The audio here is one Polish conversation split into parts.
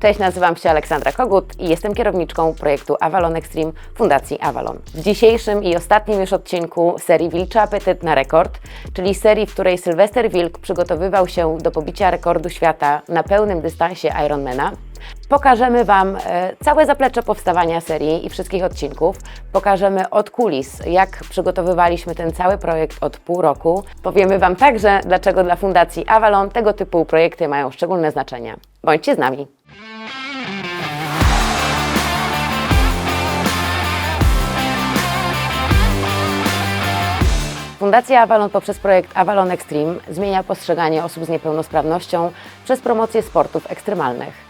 Cześć, nazywam się Aleksandra Kogut i jestem kierowniczką projektu Avalon Extreme Fundacji Avalon. W dzisiejszym i ostatnim już odcinku serii Wilczy Apetyt na Rekord, czyli serii, w której Sylwester Wilk przygotowywał się do pobicia rekordu świata na pełnym dystansie Ironmana, Pokażemy Wam e, całe zaplecze powstawania serii i wszystkich odcinków. Pokażemy od kulis, jak przygotowywaliśmy ten cały projekt od pół roku. Powiemy Wam także, dlaczego dla Fundacji Avalon tego typu projekty mają szczególne znaczenie. Bądźcie z nami! Fundacja Avalon poprzez projekt Avalon Extreme zmienia postrzeganie osób z niepełnosprawnością przez promocję sportów ekstremalnych.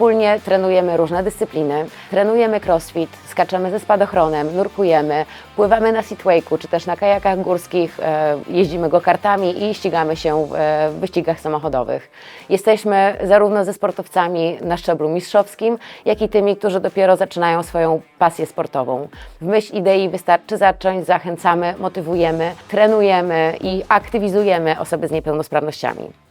Wspólnie trenujemy różne dyscypliny, trenujemy crossfit, skaczemy ze spadochronem, nurkujemy, pływamy na seatwake'u czy też na kajakach górskich, e, jeździmy go kartami i ścigamy się e, w wyścigach samochodowych. Jesteśmy zarówno ze sportowcami na szczeblu mistrzowskim, jak i tymi, którzy dopiero zaczynają swoją pasję sportową. W myśl idei wystarczy zacząć, zachęcamy, motywujemy, trenujemy i aktywizujemy osoby z niepełnosprawnościami.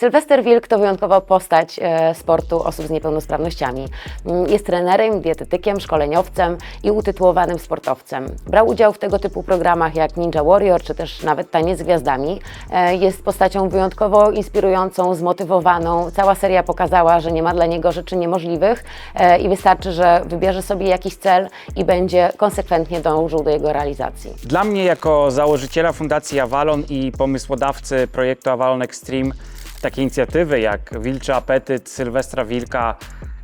Sylwester Wilk to wyjątkowa postać e, sportu osób z niepełnosprawnościami. Mm, Jest trenerem, dietetykiem, szkoleniowcem i utytułowanym sportowcem. Brał udział w tego typu programach jak Ninja Warrior czy też nawet Taniec z Gwiazdami. E, Jest postacią wyjątkowo inspirującą, zmotywowaną. Cała seria pokazała, że nie ma dla niego rzeczy niemożliwych e, i wystarczy, że wybierze sobie jakiś cel i będzie konsekwentnie dążył do jego realizacji. Dla mnie jako założyciela Fundacji Avalon i pomysłodawcy projektu Avalon Extreme takie inicjatywy jak Wilczy Apetyt, Sylwestra Wilka,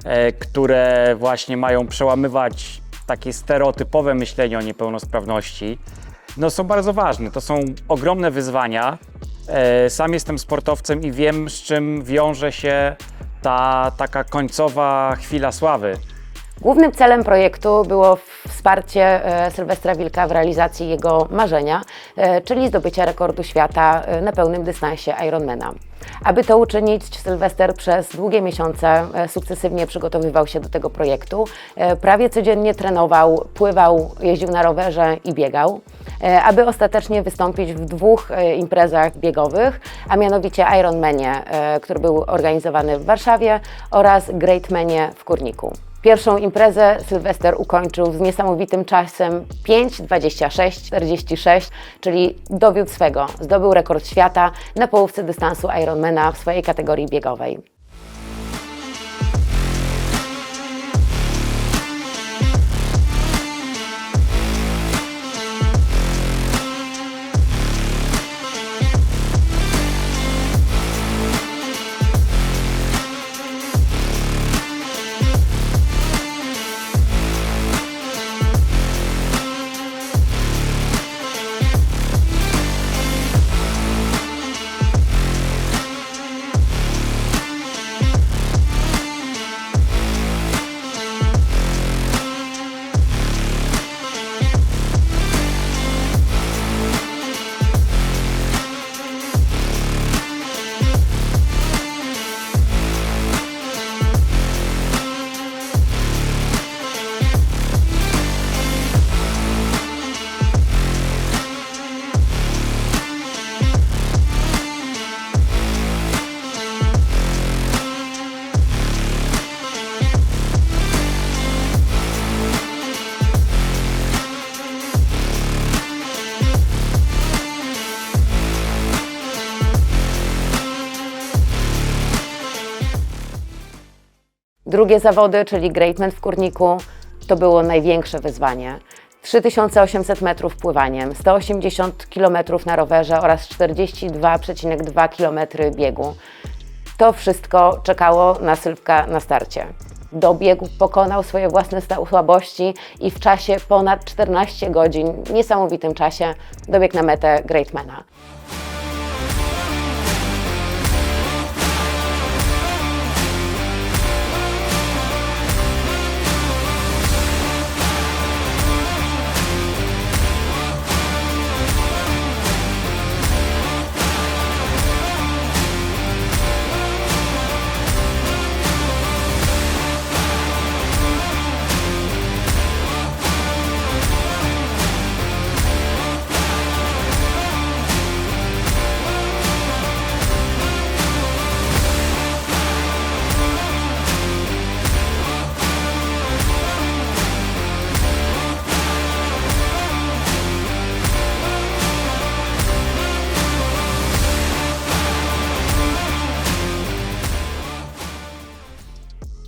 e, które właśnie mają przełamywać takie stereotypowe myślenie o niepełnosprawności, no są bardzo ważne. To są ogromne wyzwania. E, Sam jestem sportowcem i wiem, z czym wiąże się ta taka końcowa chwila sławy. Głównym celem projektu było wsparcie e, Sylwestra Wilka w realizacji jego marzenia, e, czyli zdobycia rekordu świata e, na pełnym dystansie Ironmana. Aby to uczynić, Sylwester przez długie miesiące sukcesywnie przygotowywał się do tego projektu. Prawie codziennie trenował, pływał, jeździł na rowerze i biegał, aby ostatecznie wystąpić w dwóch imprezach biegowych, a mianowicie Ironmanie, który był organizowany w Warszawie oraz Greatmanie w Kurniku. Pierwszą imprezę Sylwester ukończył z niesamowitym czasem 5.26.46, czyli dowiódł swego. Zdobył rekord świata na połówce dystansu Ironmana w swojej kategorii biegowej. Drugie zawody, czyli Greatman w Kurniku, to było największe wyzwanie. 3800 metrów pływaniem, 180 km na rowerze oraz 42,2 km biegu. To wszystko czekało na Sylwka na starcie. Dobiegł, pokonał swoje własne słabości i w czasie ponad 14 godzin, niesamowitym czasie, dobiegł na metę Greatmana.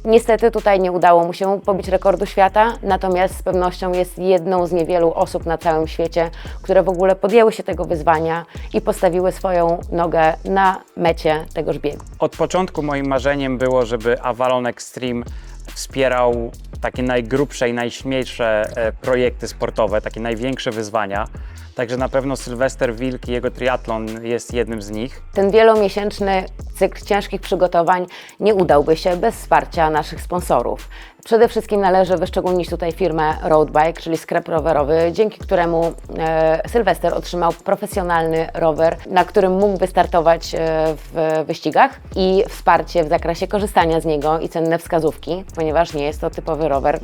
Niestety tutaj nie udało mu się pobić rekordu świata, natomiast z pewnością jest jedną z niewielu osób na całym świecie, które w ogóle podjęły się tego wyzwania i postawiły swoją nogę na mecie tegoż biegu. Od początku moim marzeniem było, żeby Avalon Extreme wspierał takie najgrubsze i najśmielsze e, projekty sportowe, takie największe wyzwania. Także na pewno Sylwester Wilk i jego triatlon jest jednym z nich. Ten wielomiesięczny cykl ciężkich przygotowań nie udałby się bez wsparcia naszych sponsorów. Przede wszystkim należy wyszczególnić tutaj firmę Roadbike, czyli sklep rowerowy, dzięki któremu e, Sylwester otrzymał profesjonalny rower, na którym mógł wystartować e, w wyścigach i wsparcie w zakresie korzystania z niego i cenne wskazówki, ponieważ nie jest to typowy rower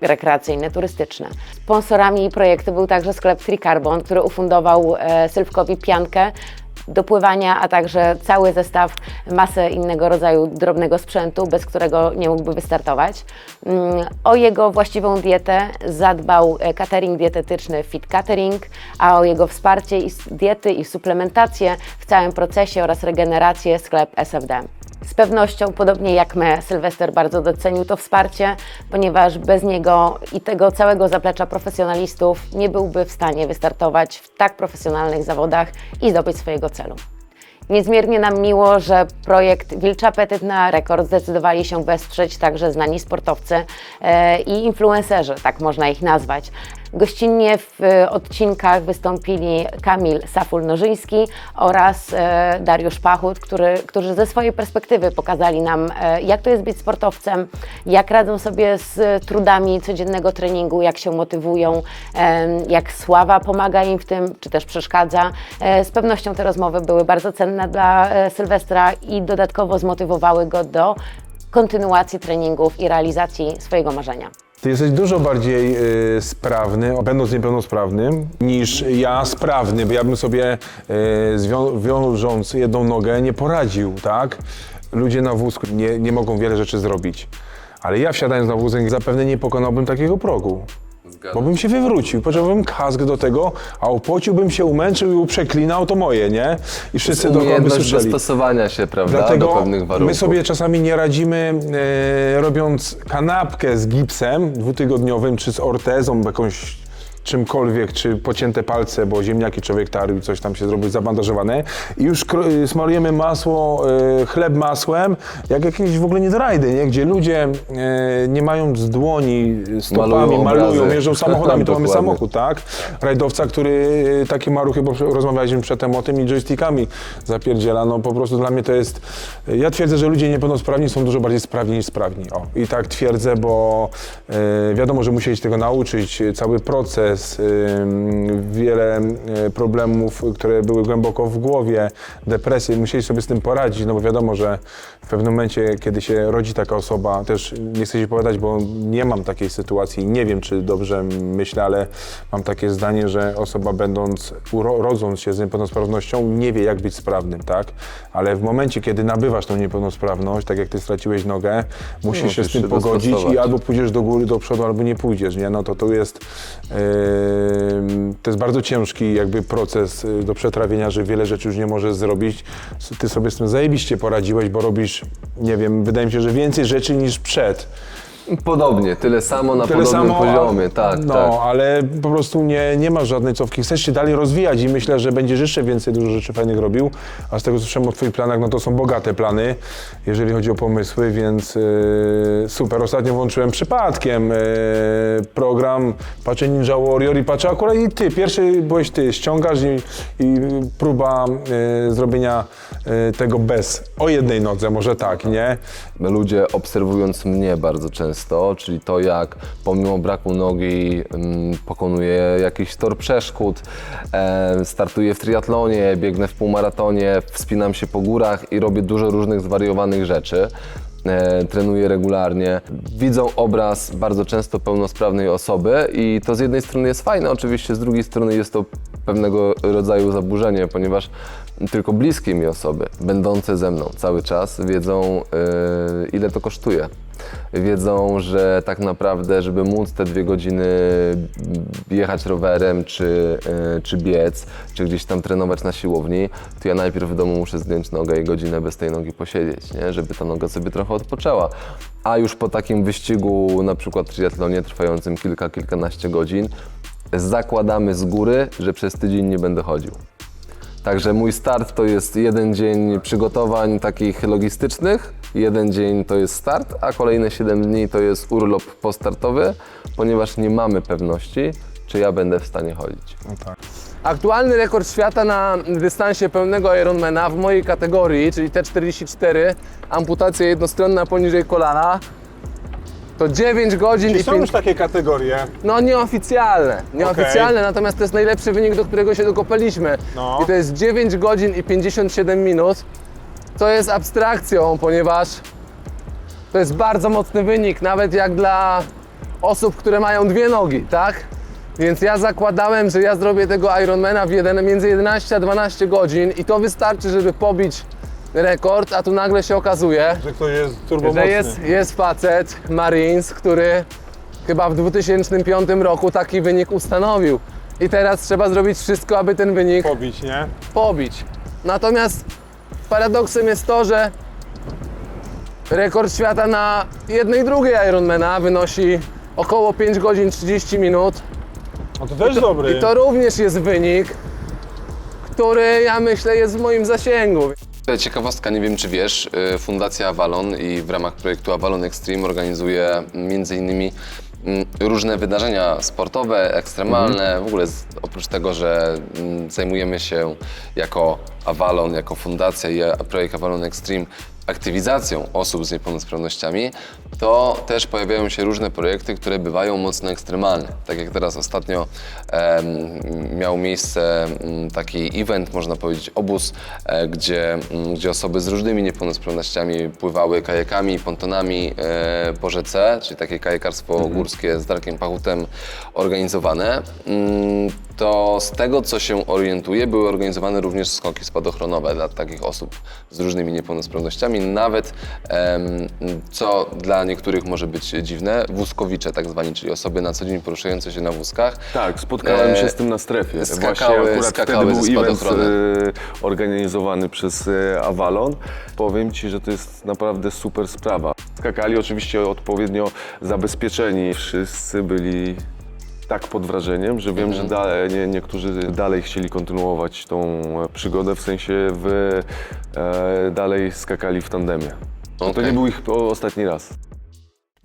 rekreacyjny, turystyczny. Sponsorami projektu był także sklep Tricarbon, który ufundował e, Sylwkowi piankę do pływania, a także cały zestaw, masę innego rodzaju drobnego sprzętu, bez którego nie mógłby wystartować. Mm, O jego właściwą dietę zadbał e, catering dietetyczny Fit Catering, a o jego wsparcie i diety i suplementację w całym procesie oraz regenerację sklep SFD. Z pewnością, podobnie jak my, Sylwester bardzo docenił to wsparcie, ponieważ bez niego i tego całego zaplecza profesjonalistów nie byłby w stanie wystartować w tak profesjonalnych zawodach i zdobyć swojego celu. Niezmiernie nam miło, że projekt Wilczy Apetyt na Rekord zdecydowali się wesprzeć także znani sportowcy e, i influencerzy, tak można ich nazwać. Gościnnie w e, odcinkach wystąpili Kamil Saful-Nożyński oraz e, Dariusz Pachut, który, którzy ze swojej perspektywy pokazali nam, e, jak to jest być sportowcem, jak radzą sobie z trudami codziennego treningu, jak się motywują, jak sława pomaga im w tym, czy też przeszkadza. Z pewnością te rozmowy były bardzo cenne dla Sylwestra i dodatkowo zmotywowały go do kontynuacji treningów i realizacji swojego marzenia. Ty jesteś dużo bardziej y, sprawny, będąc niepełnosprawnym, niż ja sprawny, bo ja bym sobie y, wiążąc jedną nogę nie poradził, tak? Ludzie na wózku nie, nie mogą wiele rzeczy zrobić. Ale ja wsiadając na wózek zapewne nie pokonałbym takiego progu. Bo bym się wywrócił, potrzebowałbym kask do tego, a opociłbym się, umęczył i uprzeklinał, to moje, nie? I wszyscy dookoła by Umiejętność słyszeli. dostosowania się, prawda, Dlatego do pewnych warunków. my sobie czasami nie radzimy e, robiąc kanapkę z gipsem dwutygodniowym, czy z ortezą, jakąś czymkolwiek, czy pocięte palce, bo ziemniaki człowiek tarł coś tam się zrobił zabandażowane i już y, smarujemy masło, e, chleb masłem, jak jakieś w ogóle niedorajdy, nie? gdzie ludzie e, nie mając dłoni, stopami, Malują malują, jeżdżą samochodami, to mamy samochód, tak? Rajdowca, który y, takie maruchy, bo rozmawialiśmy przedtem o tym i joystickami zapierdziela, no po prostu dla mnie to jest, ja twierdzę, że ludzie niepełnosprawni są dużo bardziej sprawni niż sprawni, o. I tak twierdzę, bo y, wiadomo, że musieli się tego nauczyć, cały proces, wiele y, problemów, które były głęboko w głowie, depresje, musieli sobie z tym poradzić, no bo wiadomo, że w pewnym momencie, kiedy się rodzi taka osoba, też nie chcę się powiedzieć, bo nie mam takiej sytuacji i nie wiem, czy dobrze myślę, ale mam takie zdanie, że osoba będąc, rodząc się z niepełnosprawnością, nie wie, jak być sprawnym, tak? Ale w momencie, kiedy nabywasz tą niepełnosprawność, tak jak ty straciłeś nogę, musisz się musisz z tym się pogodzić i albo pójdziesz do góry, do przodu, albo nie pójdziesz, nie? No to to jest, yy, to jest bardzo ciężki jakby proces yy, do przetrawienia, że wiele rzeczy już nie możesz zrobić. Ty sobie z tym zajebiście poradziłeś, bo robisz, nie wiem, wydaje mi się, że więcej rzeczy niż przed. Podobnie, tyle samo na Tyle podobnym samo, a- poziomie, tak, No, tak. ale po prostu nie, nie masz żadnej cofki. Chcesz się dalej rozwijać i myślę, że będziesz jeszcze więcej dużo rzeczy fajnych robił. A z tego, co słyszałem o Twoich planach, no to są bogate plany, jeżeli chodzi o pomysły, więc yy, super. Ostatnio włączyłem przypadkiem yy, program, patrzę Ninja Warrior i patrzę akurat i Ty, pierwszy byłeś Ty, ściągasz i, i próba yy, zrobienia yy, tego bez, o jednej nodze, może tak, nie? Ludzie obserwując mnie bardzo często, czyli to jak pomimo braku nogi mm, pokonuję jakiś tor przeszkód, e, startuję w triatlonie, biegnę w półmaratonie, wspinam się po górach i robię dużo różnych zwariowanych rzeczy. E, trenuję regularnie. Widzą obraz bardzo często pełnosprawnej osoby i to z jednej strony jest fajne, oczywiście z drugiej strony jest to pewnego rodzaju zaburzenie, ponieważ tylko bliskie mi osoby, będące ze mną cały czas, wiedzą, yy, ile to kosztuje. wiedzą, że tak naprawdę, żeby móc te dwie godziny jechać rowerem, czy, e, czy biec, czy gdzieś tam trenować na siłowni, to ja najpierw w domu muszę zdjąć nogę i godzinę bez tej nogi posiedzieć, nie? żeby ta noga sobie trochę odpoczęła. A już po takim wyścigu, na przykład triatlonie trwającym kilka, kilkanaście godzin, zakładamy z góry, że przez tydzień nie będę chodził. Także mój start to jest jeden dzień przygotowań takich logistycznych, jeden dzień to jest start, a kolejne 7 dni to jest urlop postartowy, ponieważ nie mamy pewności, czy ja będę w stanie chodzić. No tak. Aktualny rekord świata na dystansie pełnego Ironmana w mojej kategorii, czyli T44, amputacja jednostronna poniżej kolana, to 9 godzin Czyli i są 5... już takie kategorie. No nieoficjalne, nieoficjalne, natomiast to jest najlepszy wynik, do którego się dokopaliśmy. No. I to jest 9 godzin i 57 minut. To jest abstrakcją, ponieważ to jest bardzo mocny wynik, nawet jak dla osób, które mają dwie nogi, tak? Więc ja zakładałem, że ja zrobię tego Ironmana w jeden, między 11 a 12 godzin i to wystarczy, żeby pobić rekord, a tu nagle się okazuje, Że ktoś jest turbomocny. że jest, jest facet, Marines, który chyba w 2005 roku taki wynik ustanowił. I teraz trzeba zrobić wszystko, aby ten wynik Pobić, nie? pobić. Natomiast paradoksem jest to, że rekord świata na jednej drugiej Ironmana wynosi około 5 godzin 30 minut. No to też dobry. I to również jest wynik, który ja myślę jest w moim zasięgu. Ciekawostka, nie wiem czy wiesz, y, Fundacja Avalon i w ramach projektu Avalon Extreme organizuje między innymi mm, różne wydarzenia sportowe, ekstremalne. W ogóle oprócz tego, że mm, zajmujemy się jako Avalon, jako fundacja i a- projekt Avalon Extreme aktywizacją osób z niepełnosprawnościami, to też pojawiają się różne projekty, które bywają mocno ekstremalne. Tak jak teraz ostatnio em, miał miejsce mm, taki event, można powiedzieć obóz, e, gdzie, mm, gdzie osoby z różnymi niepełnosprawnościami pływały kajakami, pontonami e, po rzece, czyli takie kajakarstwo górskie z Darkiem Pachutem organizowane. To z tego, co się orientuję, były organizowane również skoki spadochronowe dla takich osób z różnymi niepełnosprawnościami. Nawet, co dla niektórych może być dziwne, wózkowicze tak zwani, czyli osoby na co dzień poruszające się na wózkach. Tak, spotkałem E, się z tym na strefie. skakały- Właśnie akurat skakały wtedy był event e, organizowany przez e, Avalon. Powiem Ci, że to jest naprawdę super sprawa. Skakali oczywiście odpowiednio zabezpieczeni. Wszyscy byli tak pod wrażeniem, że wiem, że dalej, nie, niektórzy dalej chcieli kontynuować tą e, przygodę, w sensie w, e, dalej skakali w tandemie. To Okej. nie był ich o, ostatni raz.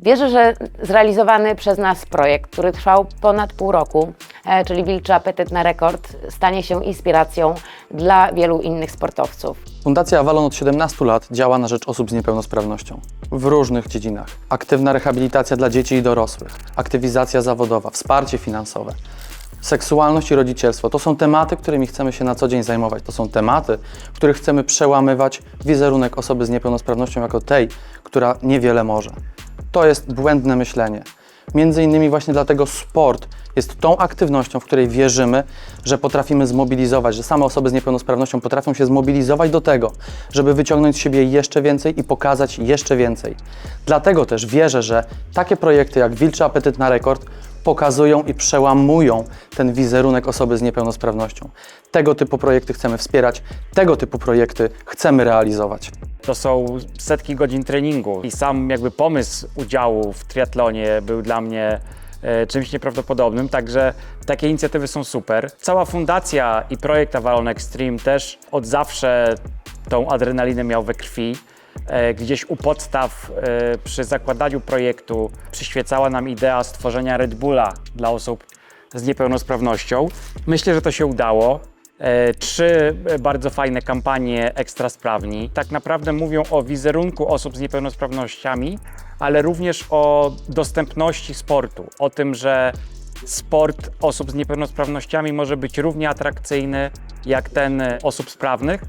Wierzę, że zrealizowany przez nas projekt, który trwał ponad pół roku, e, czyli Wilczy Apetyt na Rekord, stanie się inspiracją dla wielu innych sportowców. Fundacja Avalon od 17 lat działa na rzecz osób z niepełnosprawnością w różnych dziedzinach. Aktywna rehabilitacja dla dzieci i dorosłych, aktywizacja zawodowa, wsparcie finansowe, seksualność i rodzicielstwo. To są tematy, którymi chcemy się na co dzień zajmować. To są tematy, w których chcemy przełamywać wizerunek osoby z niepełnosprawnością jako tej, która niewiele może. To jest błędne myślenie. Między innymi właśnie dlatego sport jest tą aktywnością, w której wierzymy, że potrafimy zmobilizować, że same osoby z niepełnosprawnością potrafią się zmobilizować do tego, żeby wyciągnąć z siebie jeszcze więcej i pokazać jeszcze więcej. Dlatego też wierzę, że takie projekty jak Wilczy Apetyt na Rekord pokazują i przełamują ten wizerunek osoby z niepełnosprawnością. Tego typu projekty chcemy wspierać, tego typu projekty chcemy realizować. To są setki godzin treningu i sam jakby pomysł udziału w triatlonie był dla mnie e, czymś nieprawdopodobnym, także takie inicjatywy są super. Cała fundacja i projekt Avalon Extreme też od zawsze tą adrenalinę miał we krwi. E, Gdzieś u podstaw e, przy zakładaniu projektu przyświecała nam idea stworzenia Red Bulla dla osób z niepełnosprawnością. Myślę, że to się udało. E, Trzy bardzo fajne kampanie Ekstra Sprawni. Tak naprawdę mówią o wizerunku osób z niepełnosprawnościami, ale również o dostępności sportu. O tym, że sport osób z niepełnosprawnościami może być równie atrakcyjny jak ten osób sprawnych.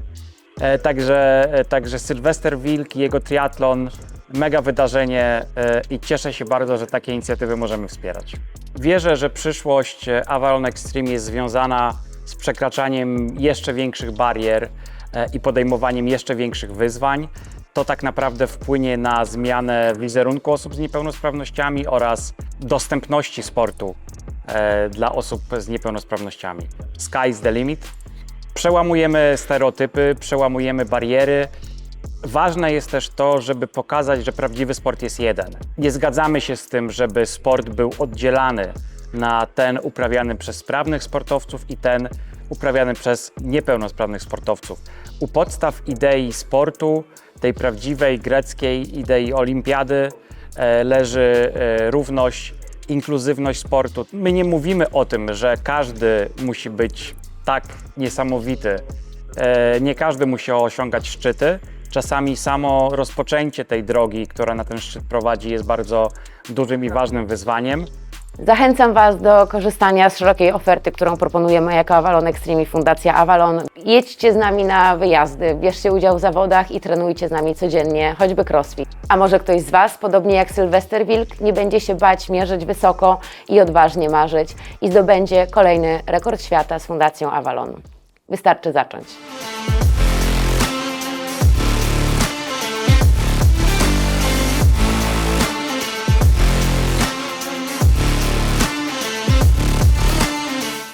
E, Także, e, także Sylwester Wilk i jego triatlon, mega wydarzenie i cieszę się bardzo, że takie inicjatywy możemy wspierać. Wierzę, że przyszłość Avalon Extreme jest związana z przekraczaniem jeszcze większych barier e, i podejmowaniem jeszcze większych wyzwań. to tak naprawdę wpłynie na zmianę wizerunku osób z niepełnosprawnościami oraz dostępności sportu e, dla osób z niepełnosprawnościami. Sky's the limit. Przełamujemy stereotypy, przełamujemy bariery. Ważne jest też to, żeby pokazać, że prawdziwy sport jest jeden. Nie zgadzamy się z tym, żeby sport był oddzielany na ten uprawiany przez sprawnych sportowców i ten uprawiany przez niepełnosprawnych sportowców. U podstaw idei sportu, tej prawdziwej greckiej idei olimpiady, e, leży e, równość, inkluzywność sportu. My nie mówimy o tym, że każdy musi być tak niesamowity. E, Nie każdy musi osiągać szczyty. Czasami samo rozpoczęcie tej drogi, która na ten szczyt prowadzi, jest bardzo dużym i ważnym wyzwaniem. Zachęcam Was do korzystania z szerokiej oferty, którą proponujemy jako Avalon Extreme i Fundacja Avalon. Jedźcie z nami na wyjazdy, bierzcie udział w zawodach i trenujcie z nami codziennie, choćby crossfit. A może ktoś z Was, podobnie jak Sylwester Wilk, nie będzie się bać mierzyć wysoko i odważnie marzyć i zdobędzie kolejny rekord świata z Fundacją Avalon. Wystarczy zacząć.